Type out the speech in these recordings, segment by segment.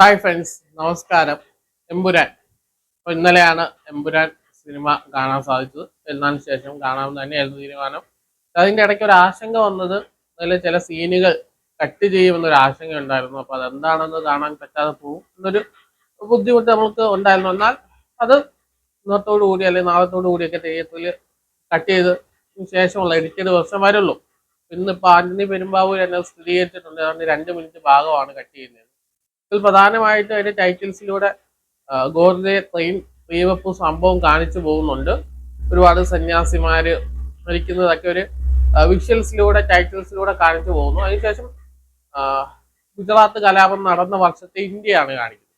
Hi friends നമസ്കാരം. എമ്പുരാൻ. അപ്പോൾ ഇന്നലെയാണ് എമ്പുരാൻ സിനിമ കാണാൻ സാധിച്ചത്. എന്നതിന് ശേഷം കാണാമെന്ന് തന്നെയായിരുന്നു തീരുമാനം. അതിന്റെ ഇടയ്ക്ക് ഒരു ആശങ്ക വന്നത് അതിൽ ചില സീനുകൾ കട്ട് ചെയ്യുമെന്നൊരു ആശങ്ക ഉണ്ടായിരുന്നു. അപ്പോൾ അതെന്താണെന്ന് കാണാൻ പറ്റാതെ പോകും എന്നൊരു ബുദ്ധിമുട്ട് നമുക്ക് ഉണ്ടായിരുന്നു. എന്നാൽ അത് ഇന്നത്തോടു കൂടി അല്ലെങ്കിൽ നാളത്തോടു കൂടിയൊക്കെ തെയ്യത്തിൽ കട്ട് ചെയ്ത് ശേഷമുള്ള എഡിറ്റഡ് വർഷം വരുള്ളൂ. ഇന്നിപ്പോൾ ആന്റണി പെരുമ്പാവൂർ എന്നെ സ്ഥിരീകരിച്ചിട്ടുണ്ട്. അതുകൊണ്ട് രണ്ട് മിനിറ്റ് ഭാഗമാണ് കട്ട് ചെയ്യുന്നത്. ഇതിൽ പ്രധാനമായിട്ടും അതിന്റെ ടൈറ്റിൽസിലൂടെ ഗോർജെ ട്രെയിൻ റീവപ്പ് സംഭവം കാണിച്ചു പോകുന്നുണ്ട്. ഒരുപാട് സന്യാസിമാര് മരിക്കുന്നതൊക്കെ ഒരു വിഷ്വൽസിലൂടെ ടൈറ്റിൽസിലൂടെ കാണിച്ചു പോകുന്നു. അതിനുശേഷം ഗുജറാത്ത് കലാപം നടന്ന വർഷത്തെ ഇന്ത്യയാണ് കാണിക്കുന്നത്.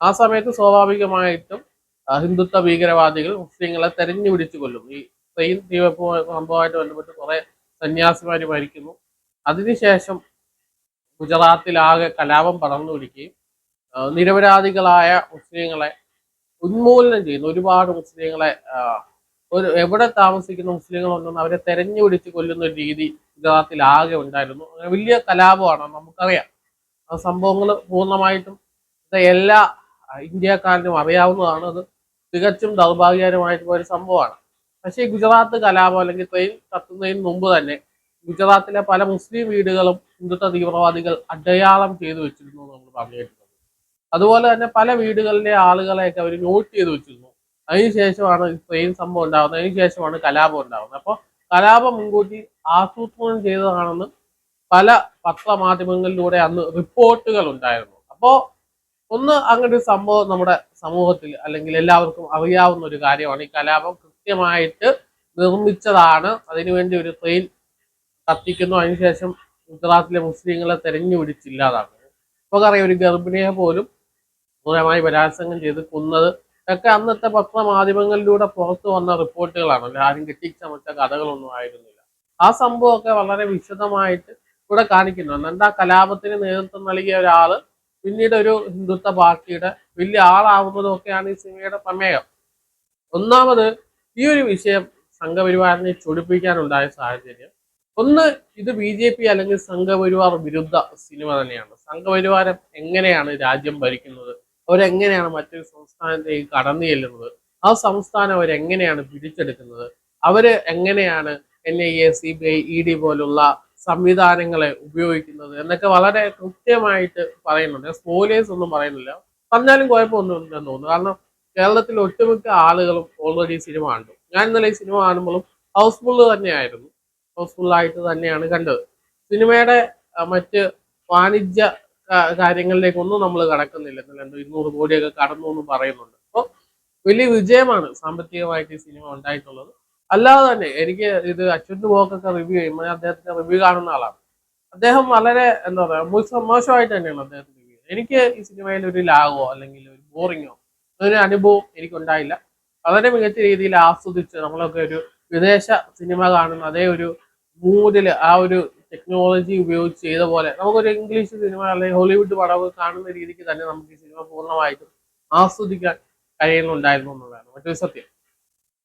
ആ സമയത്ത് സ്വാഭാവികമായിട്ടും ഹിന്ദുത്വ ഭീകരവാദികൾ മുസ്ലിങ്ങളെ തെരഞ്ഞു പിടിച്ചു കൊല്ലും ഈ ട്രെയിൻ തീവപ്പ് സംഭവമായിട്ട് ബന്ധപ്പെട്ട് കുറെ സന്യാസിമാര് മരിക്കുന്നു. അതിനുശേഷം ഗുജറാത്തിലാകെ കലാപം പടർന്നു പിടിക്കുകയും നിരപരാധികളായ മുസ്ലിങ്ങളെ ഉന്മൂലനം ചെയ്യുന്നു. ഒരുപാട് മുസ്ലിങ്ങളെ ഒരു എവിടെ താമസിക്കുന്ന മുസ്ലിങ്ങളൊന്നും അവരെ തെരഞ്ഞു പിടിച്ച് കൊല്ലുന്ന ഒരു രീതി ഗുജറാത്തിലാകെ ഉണ്ടായിരുന്നു. അങ്ങനെ വലിയ കലാപമാണ് നമുക്കറിയാം. ആ സംഭവങ്ങൾ പൂർണമായിട്ടും എല്ലാ ഇന്ത്യക്കാരനും അറിയാവുന്നതാണ്. അത് തികച്ചും ദൗർഭാഗ്യകരമായിട്ടുള്ള ഒരു സംഭവമാണ്. പക്ഷേ ഗുജറാത്ത് കലാപം അല്ലെങ്കിൽ ട്രെയിൻ കത്തുന്നതിന് മുമ്പ് തന്നെ ഗുജറാത്തിലെ പല മുസ്ലിം വീടുകളും ഹിന്ദുത്വ തീവ്രവാദികൾ അടയാളം ചെയ്തു വെച്ചിരുന്നു നമ്മൾ പറഞ്ഞു അതുപോലെ തന്നെ പല വീടുകളിലെ ആളുകളെയൊക്കെ അവർ നോട്ട് ചെയ്തു വെച്ചിരുന്നു. അതിനുശേഷമാണ് ട്രെയിൻ സംഭവം ഉണ്ടാകുന്നത്. അതിനുശേഷമാണ് കലാപം ഉണ്ടാകുന്നത്. അപ്പോൾ കലാപം മുൻകൂട്ടി ആസൂത്രണം ചെയ്തതാണെന്ന് പല പത്രമാധ്യമങ്ങളിലൂടെ അന്ന് റിപ്പോർട്ടുകൾ ഉണ്ടായിരുന്നു. അപ്പോൾ ഒന്ന് അങ്ങനെ ഒരു സംഭവം നമ്മുടെ സമൂഹത്തിൽ അല്ലെങ്കിൽ എല്ലാവർക്കും അറിയാവുന്ന ഒരു കാര്യമാണ് ഈ കലാപം കൃത്യമായിട്ട് നിർമ്മിച്ചതാണ്. അതിനുവേണ്ടി ഒരു ട്രെയിൻ കത്തിക്കുന്നു അതിനുശേഷം ഗുജറാത്തിലെ മുസ്ലിങ്ങളെ തെരഞ്ഞു പിടിച്ചില്ലാതാക്കുന്നു. നമുക്കറിയാം ഒരു ഗർഭിണിയെ പോലും ക്രൂരമായി ബലാത്സംഗം ചെയ്ത് കൊന്നത്. ഒക്കെ അന്നത്തെ പത്രമാധ്യമങ്ങളിലൂടെ പുറത്തു വന്ന റിപ്പോർട്ടുകളാണ്. അല്ലെ ആരും കെട്ടിച്ചമച്ച കഥകളൊന്നും ആയിരുന്നില്ല. ആ സംഭവമൊക്കെ വളരെ വിശദമായിട്ട് ഇവിടെ കാണിക്കുന്നു. എന്താ കലാപത്തിന് നേതൃത്വം നൽകിയ ഒരാൾ പിന്നീട് ഒരു ഹിന്ദുത്വ പാർട്ടിയുടെ വലിയ ആളാവുന്നതും ഒക്കെയാണ് ഈ സിനിമയുടെ പ്രമേയം. ഒന്നാമത് ഈ ഒരു വിഷയം സംഘപരിവാറിനെ ചൊടിപ്പിക്കാനുണ്ടായ സാഹചര്യം ഒന്ന് ഇത് ബി ജെ പി അല്ലെങ്കിൽ സംഘപരിവാർ വിരുദ്ധ സിനിമ തന്നെയാണ്. സംഘപരിവാരം എങ്ങനെയാണ് രാജ്യം ഭരിക്കുന്നത്? അവരെങ്ങനെയാണ് മറ്റൊരു സംസ്ഥാനത്തേക്ക് കടന്നു ചെല്ലുന്നത്? ആ സംസ്ഥാനം അവരെങ്ങനെയാണ് പിടിച്ചെടുക്കുന്നത്? അവർ എങ്ങനെയാണ് N I A C B I E D പോലുള്ള സംവിധാനങ്ങളെ ഉപയോഗിക്കുന്നത് എന്നൊക്കെ വളരെ കൃത്യമായിട്ട് പറയുന്നുണ്ട്. സ്പോയിലേഴ്സ് ഒന്നും പറയുന്നില്ല. പറഞ്ഞാലും കുഴപ്പമൊന്നും ഇല്ലെന്ന് തോന്നുന്നു. കാരണം കേരളത്തിൽ ഒട്ടുമിക്ക ആളുകളും ഓൾറെഡി സിനിമ കണ്ടു. ഞാൻ ഇന്നലെ ഈ സിനിമ കാണുമ്പോഴും ഹൗസ്ഫുള്ള് തന്നെയായിരുന്നു. ഹൗസ്ഫുള്ളായിട്ട് തന്നെയാണ് കണ്ടത്. സിനിമയുടെ മറ്റ് വാണിജ്യ കാര്യങ്ങളിലേക്കൊന്നും നമ്മൾ കടക്കുന്നില്ല. രണ്ടു ഇരുന്നൂറ് കോടിയൊക്കെ കടന്നു എന്ന് പറയുന്നുണ്ട്. അപ്പോൾ വലിയ വിജയമാണ് സാമ്പത്തികമായിട്ട് ഈ സിനിമ ഉണ്ടായിട്ടുള്ളത്. അല്ലാതെ തന്നെ എനിക്ക് ഇത് അച്യുത് ബോക്കൊക്കെ റിവ്യൂ ചെയ്യുമ്പോൾ അദ്ദേഹത്തിന്റെ റിവ്യൂ കാണുന്ന ആളാണ്. അദ്ദേഹം വളരെ എന്താ പറയാ മോശം മോശമായിട്ട് തന്നെയാണ് അദ്ദേഹത്തിന് റിവ്യൂ എനിക്ക് ഈ സിനിമയിൽ ഒരു ലാഗോ അല്ലെങ്കിൽ ഒരു ബോറിങ്ങോ ഒരു അനുഭവം എനിക്കുണ്ടായില്ല. വളരെ മികച്ച രീതിയിൽ ആസ്വദിച്ച് നമ്മളൊക്കെ ഒരു വിദേശ സിനിമ കാണുന്ന അതേ ഒരു മൂഡിൽ ആ ഒരു ടെക്നോളജി ഉപയോഗിച്ച് ചെയ്ത പോലെ നമുക്കൊരു ഇംഗ്ലീഷ് സിനിമ അല്ലെങ്കിൽ ഹോളിവുഡ് പടവ് കാണുന്ന രീതിക്ക് തന്നെ നമുക്ക് ഈ സിനിമ പൂർണമായിട്ടും ആസ്വദിക്കാൻ കഴിയുന്നുണ്ടായിരുന്നു എന്നുള്ളതാണ്. മറ്റൊരു സത്യം.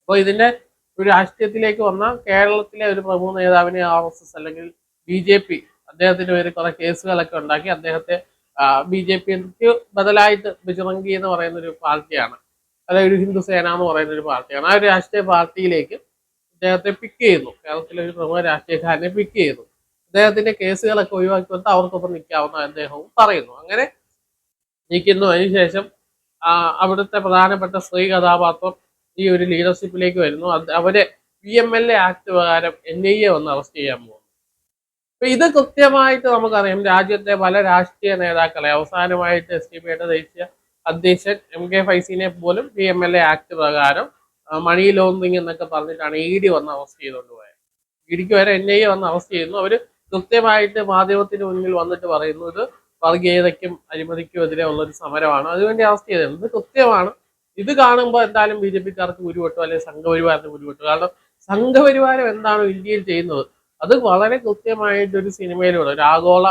അപ്പോൾ ഇതിന്റെ ഒരു രാഷ്ട്രീയത്തിലേക്ക് വന്ന കേരളത്തിലെ ഒരു പ്രമുഖ നേതാവിനെ ആർ എസ് എസ് അല്ലെങ്കിൽ ബി ജെ പി അദ്ദേഹത്തിന്റെ പേര് കുറെ കേസുകളൊക്കെ ഉണ്ടാക്കി അദ്ദേഹത്തെ ബി ജെ പിക്ക് ബദലായിട്ട് ബജറംഗി എന്ന് പറയുന്ന ഒരു പാർട്ടിയാണ്. അതായത് ഒരു ഹിന്ദു സേന എന്ന് പറയുന്ന ഒരു പാർട്ടിയാണ്. ആ ഒരു രാഷ്ട്രീയ പാർട്ടിയിലേക്ക് അദ്ദേഹത്തെ പിക്ക് ചെയ്തു കേരളത്തിലെ ഒരു പ്രമുഖ രാഷ്ട്രീയക്കാരനെ പിക്ക് ചെയ്തു അദ്ദേഹത്തിന്റെ കേസുകളൊക്കെ ഒഴിവാക്കി വന്നിട്ട് അവർക്കൊപ്പം നിൽക്കാവുന്ന അദ്ദേഹവും പറയുന്നു. അങ്ങനെ നിൽക്കുന്നു. അതിനുശേഷം അവിടുത്തെ പ്രധാനപ്പെട്ട സ്ത്രീ കഥാപാത്രം ഈ ഒരു ലീഡർഷിപ്പിലേക്ക് വരുന്നു. അവരെ P M L A act പ്രകാരം എൻ ഐ എ വന്ന് അറസ്റ്റ് ചെയ്യാൻ പോകുന്നു. അപ്പൊ ഇത് കൃത്യമായിട്ട് നമുക്കറിയാം. രാജ്യത്തെ പല രാഷ്ട്രീയ നേതാക്കളെ അവസാനമായിട്ട് എസ് ഡി പിയുടെ ദേശീയ അധ്യക്ഷൻ എം കെ ഫൈസിനെ പോലും P M L A act പ്രകാരം മണി ലോണ്ടറിങ് എന്നൊക്കെ പറഞ്ഞിട്ടാണ് ഇ ഡി വന്ന് അറസ്റ്റ് ചെയ്തുകൊണ്ട് പോയത് ഇ ഡിക്ക് വരെ എൻ ഐ എ വന്ന് അറസ്റ്റ് ചെയ്യുന്നു. അവർ കൃത്യമായിട്ട് മാധ്യമത്തിന് മുന്നിൽ വന്നിട്ട് പറയുന്നു ഇത് വർഗീയതയ്ക്കും അഴിമതിക്കും എതിരെ ഉള്ളൊരു സമരമാണ്. അതുവേണ്ടി അറസ്റ്റ് ചെയ്തത്. ഇത് കൃത്യമാണ്. ഇത് കാണുമ്പോൾ എന്തായാലും ബി ജെ പിക്കാർക്ക് ഉരുവട്ടോ അല്ലെങ്കിൽ സംഘപരിവാരത്തിന് ഉരുവട്ടോ കാരണം സംഘപരിവാരം എന്താണ് ഇന്ത്യയിൽ ചെയ്യുന്നത്? അത് വളരെ കൃത്യമായിട്ടൊരു സിനിമയിലൂടെ ഒരു ആഗോള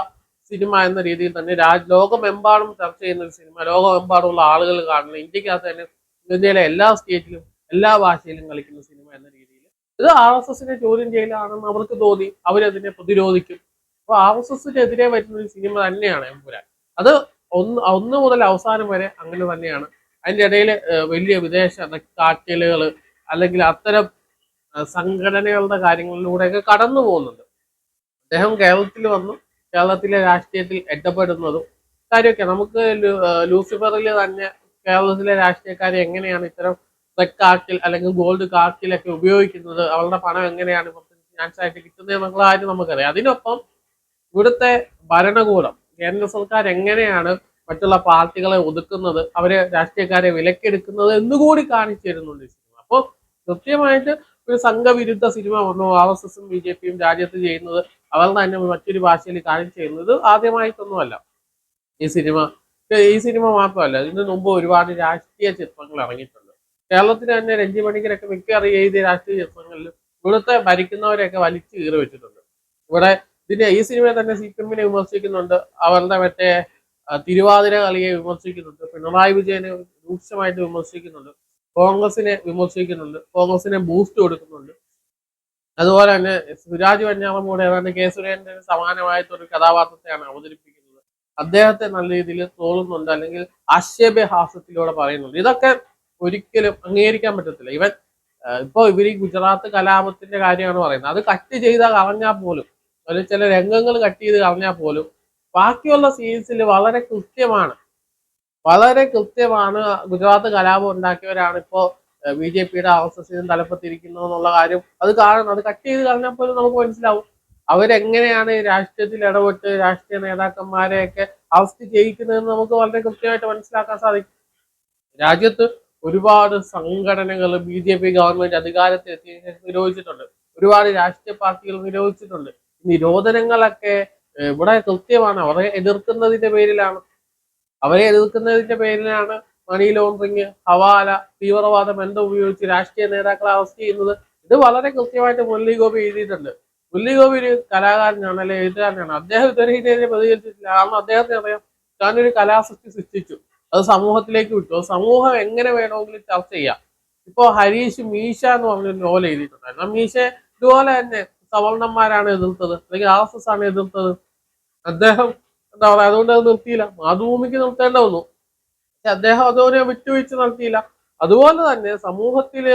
സിനിമ എന്ന രീതിയിൽ തന്നെ രാജ് ലോകമെമ്പാടും ചർച്ച ചെയ്യുന്ന ഒരു സിനിമ ലോകമെമ്പാടുമുള്ള ആളുകൾ കാണുന്നത് ഇന്ത്യക്കകത്ത് തന്നെ ഇന്ത്യയിലെ എല്ലാ സ്റ്റേറ്റിലും എല്ലാ ഭാഷയിലും കളിക്കുന്ന സിനിമ എന്ന രീതിയിൽ. ഇത് ആർ എസ് എസിനെ ചോദ്യം ചെയ്യലാണെന്ന് അവർക്ക് തോന്നി. അവരതിനെ പ്രതിരോധിക്കും. അപ്പൊ ആർ എസ് എസിനെതിരെ വരുന്ന ഒരു സിനിമ തന്നെയാണ് എമ്പുരാൻ. അത് ഒന്ന് ഒന്ന് മുതൽ അവസാനം വരെ അങ്ങനെ തന്നെയാണ്. അതിന്റെ ഇടയിൽ വലിയ വിദേശ കാറ്റലുകൾ അല്ലെങ്കിൽ അത്തരം സംഘടനകളുടെ കാര്യങ്ങളിലൂടെയൊക്കെ കടന്നു പോകുന്നുണ്ട്. അദ്ദേഹം കേരളത്തിൽ വന്നു. കേരളത്തിലെ രാഷ്ട്രീയത്തിൽ ഇടപെടുന്നതും കാര്യമൊക്കെ. നമുക്ക് ലൂസിഫറിൽ തന്നെ കേരളത്തിലെ രാഷ്ട്രീയക്കാരെ എങ്ങനെയാണ് ഇത്തരം കാർട്ടിൽ അല്ലെങ്കിൽ ഗോൾഡ് കാർട്ടിലൊക്കെ ഉപയോഗിക്കുന്നത് അവളുടെ പണം എങ്ങനെയാണ് ചാൻസ് ആയിട്ട് കിട്ടുന്നത് എന്നുള്ള കാര്യം നമുക്കറിയാം. അതിനൊപ്പം ഇവിടുത്തെ ഭരണകൂടം കേന്ദ്ര സർക്കാർ എങ്ങനെയാണ് മറ്റുള്ള പാർട്ടികളെ ഒതുക്കുന്നത് അവരെ രാഷ്ട്രീയക്കാരെ വിലക്കെടുക്കുന്നത് എന്നുകൂടി കാണിച്ചു തരുന്നുണ്ട് സിനിമ. അപ്പോൾ കൃത്യമായിട്ട് ഒരു സംഘവിരുദ്ധ സിനിമ വന്നു. ആർ എസ് എസും ബി ജെ പിയും രാജ്യത്ത് ചെയ്യുന്നത് അവർ തന്നെ മറ്റൊരു ഭാഷയിൽ കാണിച്ചു തരുന്നത് ആദ്യമായിട്ടൊന്നുമല്ല. ഈ സിനിമ ഈ സിനിമ മാത്രമല്ല ഇതിനു മുമ്പ് ഒരുപാട് രാഷ്ട്രീയ ചിത്രങ്ങൾ ഇറങ്ങിയിട്ടുണ്ട്. കേരളത്തിൽ തന്നെ രഞ്ജി മണിക്കരൊക്കെ മിക്കറിയ എഴുതിയ രാഷ്ട്രീയ ചിത്രങ്ങളിൽ ഇവിടുത്തെ ഭരിക്കുന്നവരെയൊക്കെ വലിച്ചു കീറി വെച്ചിട്ടുണ്ട്. ഇവിടെ ഇതിന്റെ ഈ സിനിമയെ തന്നെ സി പി എമ്മിനെ വിമർശിക്കുന്നുണ്ട്. അവരുടെ മറ്റേ തിരുവാതിര കളിയെ വിമർശിക്കുന്നുണ്ട്. പിണറായി വിജയനെ രൂക്ഷമായിട്ട് വിമർശിക്കുന്നുണ്ട്. കോൺഗ്രസിനെ വിമർശിക്കുന്നുണ്ട്. കോൺഗ്രസിനെ ബൂസ്റ്റ് കൊടുക്കുന്നുണ്ട്. അതുപോലെ തന്നെ സുരാജ് വെഞ്ഞാറമൂട് ഏതാണ്ട് കെ സുരേന്ദ്രന് സമാനമായിട്ടൊരു കഥാപാത്രത്തെയാണ് അവതരിപ്പിക്കുന്നത്. അദ്ദേഹത്തെ നല്ല രീതിയിൽ തോന്നുന്നുണ്ട് അല്ലെങ്കിൽ ആക്ഷേപഹാസ്യത്തിലൂടെ പറയുന്നുണ്ട്. ഇതൊക്കെ ഒരിക്കലും അംഗീകരിക്കാൻ പറ്റത്തില്ല. ഇവൻ ഇപ്പൊ ഇവർ ഈ ഗുജറാത്ത് കലാപത്തിന്റെ കാര്യമാണ് പറയുന്നത്. അത് കട്ട് ചെയ്താൽ കളഞ്ഞാൽ പോലും അതിൽ ചില രംഗങ്ങൾ കട്ട് ചെയ്ത് കളഞ്ഞാൽ പോലും ബാക്കിയുള്ള സീൻസിൽ വളരെ കൃത്യമാണ്. വളരെ കൃത്യമാണ് ഗുജറാത്ത് കലാപം ഉണ്ടാക്കിയവരാണ് ഇപ്പോ ബി ജെ പിയുടെ ആർ എസ് എസിനും തലപ്പത്തിരിക്കുന്നത് എന്നുള്ള കാര്യം. അത് കാണണം അത് കട്ട് ചെയ്ത് കളഞ്ഞാൽ പോലും നമുക്ക് മനസ്സിലാവും. അവരെങ്ങനെയാണ് രാഷ്ട്രീയത്തിൽ ഇടപെട്ട് രാഷ്ട്രീയ നേതാക്കന്മാരെയൊക്കെ അറസ്റ്റ് ചെയ്യിക്കുന്നതെന്ന് നമുക്ക് വളരെ കൃത്യമായിട്ട് മനസ്സിലാക്കാൻ സാധിക്കും. രാജ്യത്ത് ഒരുപാട് സംഘടനകൾ ബി ജെ പി ഗവൺമെന്റ് അധികാരത്തിൽ എത്തിയ ശേഷം നിരോധിച്ചിട്ടുണ്ട്. ഒരുപാട് രാഷ്ട്രീയ പാർട്ടികൾ നിരോധിച്ചിട്ടുണ്ട്. നിരോധനങ്ങളൊക്കെ ഇവിടെ കൃത്യമാണ്. അവരെ എതിർക്കുന്നതിന്റെ പേരിലാണ്. അവരെ എതിർക്കുന്നതിന്റെ പേരിലാണ് മണി ലോണ്ടറിങ് ഹവാല തീവ്രവാദം എന്തോ ഉപയോഗിച്ച് രാഷ്ട്രീയ നേതാക്കളെ അറസ്റ്റ് ചെയ്യുന്നത്. ഇത് വളരെ കൃത്യമായിട്ട് മുരളി ഗോപി എഴുതിയിട്ടുണ്ട്. മുരളി ഗോപി ഒരു കലാകാരനാണ് അല്ലെ എഴുത്തുകാരനാണ്. അദ്ദേഹം ഇതുവരെ ഇതിനെതിരെ പ്രതികരിച്ചിട്ടില്ല. കാരണം അദ്ദേഹത്തിന് അറിയാം താനൊരു കലാസൃഷ്ടി സൃഷ്ടിച്ചു. അത് സമൂഹത്തിലേക്ക് വിട്ടു. സമൂഹം എങ്ങനെ വേണമെങ്കിലും ചർച്ച ചെയ്യാം. ഇപ്പോ ഹരീഷ് മീശ എന്ന് പറഞ്ഞൊരു നോവൽ എഴുതിയിട്ടുണ്ടായിരുന്നു. ആ മീശ ഇതുപോലെ തന്നെ സവർണന്മാരാണ് എതിർത്തത് അല്ലെങ്കിൽ ആർ എസ് എസ് ആണ് എതിർത്തത്. അദ്ദേഹം എന്താ പറയാ അതുകൊണ്ട് അത് നിർത്തിയില്ല. മാതൃഭൂമിക്ക് നിർത്തേണ്ട വന്നു. പക്ഷെ അദ്ദേഹം അതൊരു വിട്ടുവീഴ്ച നടത്തിയില്ല. അതുപോലെ തന്നെ സമൂഹത്തിൽ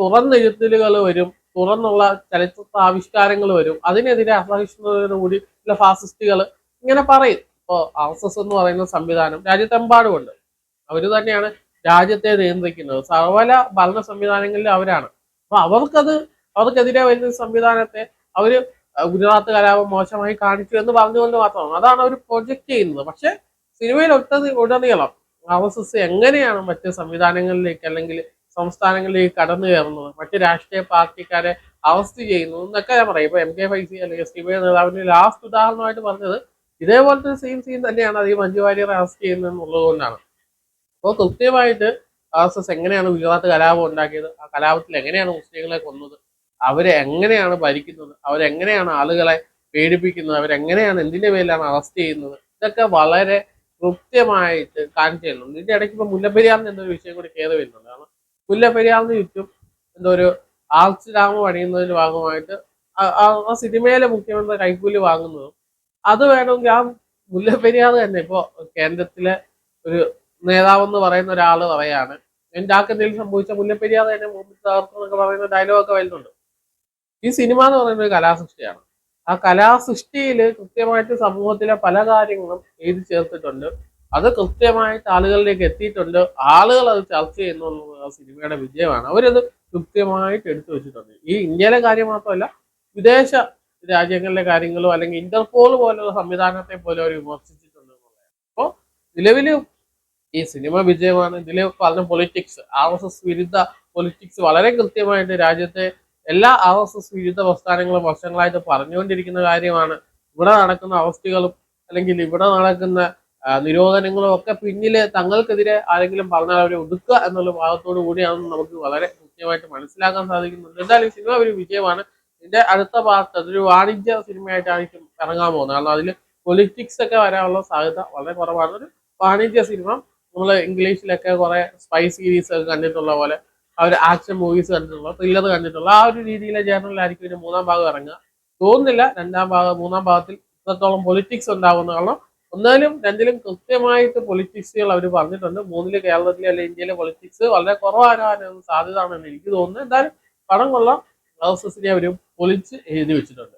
തുറന്നെഴുത്തലുകൾ വരും തുറന്നുള്ള ചലച്ചിത്ര ആവിഷ്കാരങ്ങൾ വരും. അതിനെതിരെ അസഹിഷ്ണുതയോടുകൂടി ഫാസിസ്റ്റുകൾ ഇങ്ങനെ പറയും. ഇപ്പോ ആർ എസ് എസ് എന്ന് പറയുന്ന സംവിധാനം രാജ്യത്തെമ്പാടുമുണ്ട്. അവർ തന്നെയാണ് രാജ്യത്തെ നിയന്ത്രിക്കുന്നത്. സർവല ഭരണ സംവിധാനങ്ങളിൽ അവരാണ്. അപ്പൊ അവർക്കത് അവർക്കെതിരെ വരുന്ന സംവിധാനത്തെ അവർ ഗുജറാത്ത് കലാപം മോശമായി കാണിച്ചു എന്ന് പറഞ്ഞുകൊണ്ട് മാത്രമാണ്. അതാണ് അവർ പ്രൊജക്ട് ചെയ്യുന്നത്. പക്ഷെ സിനിമയിൽ ഒട്ടത് ഉടനീളം ആർ എസ് എസ് എങ്ങനെയാണ് മറ്റ് സംവിധാനങ്ങളിലേക്ക് അല്ലെങ്കിൽ സംസ്ഥാനങ്ങളിലേക്ക് കടന്നു കയറുന്നത്? മറ്റ് രാഷ്ട്രീയ പാർട്ടിക്കാരെ അറസ്റ്റ് ചെയ്യുന്നു എന്നൊക്കെ ഞാൻ പറയും. ഇപ്പൊ എം കെ ഫൈസി അല്ലെങ്കിൽ എസ് നേതാവിന്റെ ലാസ്റ്റ് ഉദാഹരണമായിട്ട് പറഞ്ഞത് ഇതേപോലത്തെ സെയിം സീൻ തന്നെയാണ് അത് ഈ മഞ്ജു വാര്യർ അറസ്റ്റ് ചെയ്യുന്നത് എന്നുള്ളത് കൊണ്ടാണ്. അപ്പോൾ കൃത്യമായിട്ട് ആർ എസ് എസ് എങ്ങനെയാണ് ഗുജറാത്ത് കലാപം ഉണ്ടാക്കിയത്? ആ കലാപത്തിൽ എങ്ങനെയാണ് മുസ്ലിങ്ങളെ കൊന്നത്? അവരെ എങ്ങനെയാണ് ഭരിക്കുന്നത്? അവരെങ്ങനെയാണ് ആളുകളെ പേടിപ്പിക്കുന്നത് അവരെങ്ങനെയാണ് എന്തിന്റെ പേരിലാണ് അറസ്റ്റ് ചെയ്യുന്നത്? ഇതൊക്കെ വളരെ കൃത്യമായിട്ട് കാണിച്ചു തരുന്നുണ്ട് ഇതിന്റെ ഇടയ്ക്ക് ഇപ്പോൾ മുല്ലപ്പെരിയാറിന് എന്തൊരു വിഷയം കൂടി കയറി വരുന്നുണ്ട്. കാരണം മുല്ലപ്പെരിയാറിന് ചുറ്റും എന്തോ ഒരു ആർച്ച് ഡാം പണിയുന്നതിന്റെ ഭാഗമായിട്ട് ആ സിനിമയിലെ മുഖ്യമന്ത്രി കൈക്കൂലി വാങ്ങുന്നതും അത് വേണമെങ്കിൽ ആ മുല്ലപ്പെരിയാർ തന്നെ. ഇപ്പോ കേന്ദ്രത്തിലെ ഒരു നേതാവെന്ന് പറയുന്ന ഒരാൾ പറയാണ്. എന്റെ എന്തെങ്കിലും സംഭവിച്ച മുല്ലപ്പെരിയാർ തന്നെ തകർക്കും പറയുന്ന ഡയലോഗൊക്കെ വരുന്നുണ്ട്. ഈ സിനിമ എന്ന് പറയുന്ന ഒരു കലാസൃഷ്ടിയാണ്. ആ കലാസൃഷ്ടിയിൽ കൃത്യമായിട്ട് സമൂഹത്തിലെ പല കാര്യങ്ങളും എഴുതി ചേർത്തിട്ടുണ്ട്. അത് കൃത്യമായിട്ട് ആളുകളിലേക്ക് എത്തിയിട്ടുണ്ട്. ആളുകൾ അത് ചർച്ച ചെയ്യുന്നു ആ സിനിമയുടെ വിജയമാണ്. അവരത് കൃത്യമായിട്ട് എടുത്തു വെച്ചിട്ടുണ്ട്. ഈ ഇന്ത്യയിലെ കാര്യം മാത്രമല്ല വിദേശ രാജ്യങ്ങളിലെ കാര്യങ്ങളോ അല്ലെങ്കിൽ ഇന്റർപോൾ പോലുള്ള സംവിധാനത്തെ പോലെ അവർ വിമർശിച്ചിട്ടുണ്ട് അപ്പോൾ നിലവിൽ ഈ സിനിമ വിജയമാണ്. ഇതിൽ പറഞ്ഞ പൊളിറ്റിക്സ് ആർ എസ് എസ് വിരുദ്ധ പൊളിറ്റിക്സ് വളരെ കൃത്യമായിട്ട് രാജ്യത്തെ എല്ലാ ആർ എസ് എസ് വിരുദ്ധ പ്രസ്ഥാനങ്ങളും വർഷങ്ങളായിട്ട് പറഞ്ഞുകൊണ്ടിരിക്കുന്ന കാര്യമാണ്. ഇവിടെ നടക്കുന്ന അവസ്ഥകളും അല്ലെങ്കിൽ ഇവിടെ നടക്കുന്ന നിരോധനങ്ങളും ഒക്കെ പിന്നിൽ തങ്ങൾക്കെതിരെ ആരെങ്കിലും പറഞ്ഞാൽ അവരെ ഒതുക്കുക എന്നുള്ള ഭാഗത്തോടു കൂടിയാണെന്ന് നമുക്ക് വളരെ കൃത്യമായിട്ട് മനസ്സിലാക്കാൻ സാധിക്കുന്നുണ്ട്. എന്തായാലും സിനിമ ഒരു വിജയമാണ്. ഇതിന്റെ അടുത്ത പാർട്ട് അതൊരു വാണിജ്യ സിനിമയായിട്ടായിരിക്കും ഇറങ്ങാൻ പോകുന്നത്. കാരണം അതിൽ പൊളിറ്റിക്സ് ഒക്കെ വരാനുള്ള സാധ്യത വളരെ കുറവാണ്. ഒരു വാണിജ്യ സിനിമ. നമ്മൾ ഇംഗ്ലീഷിലൊക്കെ കുറെ സ്പൈ സീരീസ് ഒക്കെ കണ്ടിട്ടുള്ള പോലെ ആ ഒരു ആക്ഷൻ മൂവീസ് കണ്ടിട്ടുള്ള ത്രില്ലർ കണ്ടിട്ടുള്ള ആ ഒരു രീതിയിലെ ജേർണലായിരിക്കും ഇതിന്റെ മൂന്നാം ഭാഗം ഇറങ്ങുക. തോന്നുന്നില്ല രണ്ടാം ഭാഗം മൂന്നാം ഭാഗത്തിൽ ഇത്രത്തോളം പൊളിറ്റിക്സ് ഉണ്ടാകുന്ന കാരണം ഒന്നാലും രണ്ടിലും കൃത്യമായിട്ട് പൊളിറ്റിക്സുകൾ അവർ പറഞ്ഞിട്ടുണ്ട്. മൂന്നിൽ കേരളത്തിലെ അല്ലെങ്കിൽ ഇന്ത്യയിലെ പൊളിറ്റിക്സ് വളരെ കുറവാകാനും സാധ്യതയാണെന്ന് എനിക്ക് തോന്നുന്നു. എന്തായാലും പടം കൊള്ളാം. പ്രോസസ്സിനെ അവർ പൊളിച്ച് എഴുതി വെച്ചിട്ടുണ്ട്.